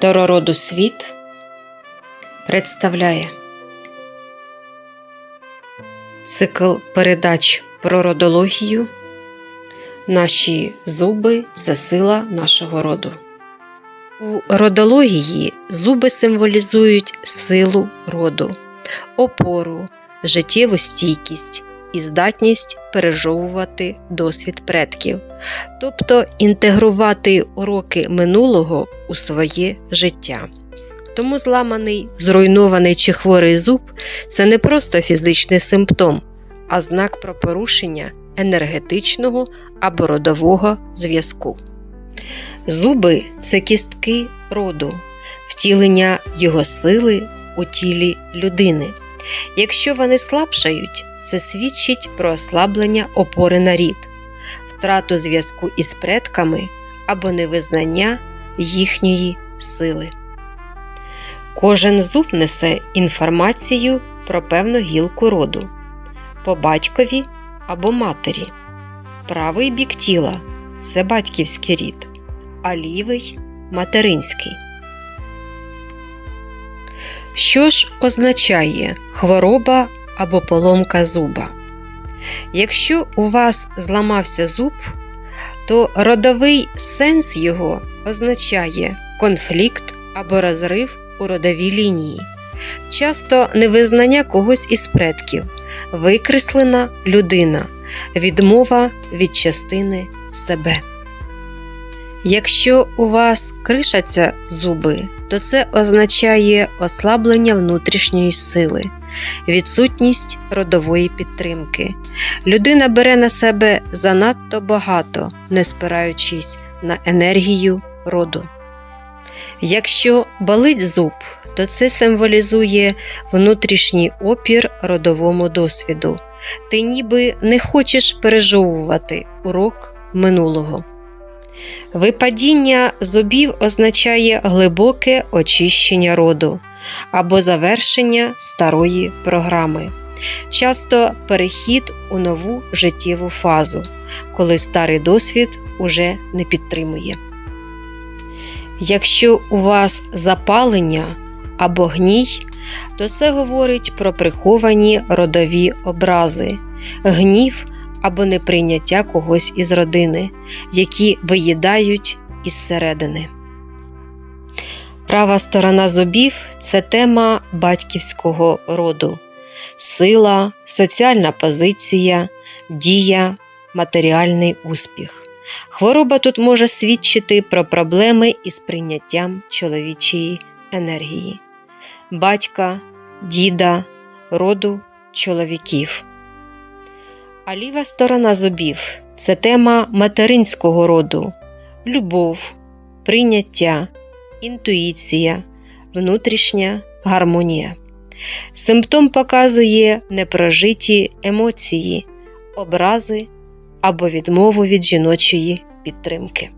Торороду світ представляє цикл передач про родологію Наші зуби це сила нашого роду. У родології зуби символізують силу роду, опору, життєву стійкість і здатність пережовувати досвід предків, тобто інтегрувати уроки минулого у своє життя. Тому зламаний, зруйнований чи хворий зуб це не просто фізичний симптом, а знак про порушення енергетичного або родового зв'язку. Зуби це кістки роду, втілення його сили у тілі людини. Якщо вони слабшають, це свідчить про ослаблення опори на рід, втрату зв'язку із предками або невизнання їхньої сили. Кожен зуб несе інформацію про певну гілку роду по батькові або матері. Правий бік тіла це батьківський рід, а лівий материнський. Що ж означає хвороба або поломка зуба? Якщо у вас зламався зуб, то родовий сенс його означає конфлікт або розрив у родовій лінії, часто невизнання когось із предків, викреслена людина, відмова від частини себе. Якщо у вас кришаться зуби, то це означає ослаблення внутрішньої сили, відсутність родової підтримки. Людина бере на себе занадто багато, не спираючись на енергію роду. Якщо болить зуб, то це символізує внутрішній опір родовому досвіду. Ти ніби не хочеш пережовувати урок минулого. Випадіння зубів означає глибоке очищення роду або завершення старої програми, часто перехід у нову життєву фазу, коли старий досвід уже не підтримує. Якщо у вас запалення або гній, то це говорить про приховані родові образи, гнів або неприйняття когось із родини, які виїдають із середини. Права сторона зубів це тема батьківського роду, сила, соціальна позиція, дія, матеріальний успіх. Хвороба тут може свідчити про проблеми із прийняттям чоловічої енергії, батька, діда, роду чоловіків. А ліва сторона зубів це тема материнського роду, любов, прийняття, інтуїція, внутрішня гармонія. Симптом показує непрожиті емоції, образи або відмову від жіночої підтримки.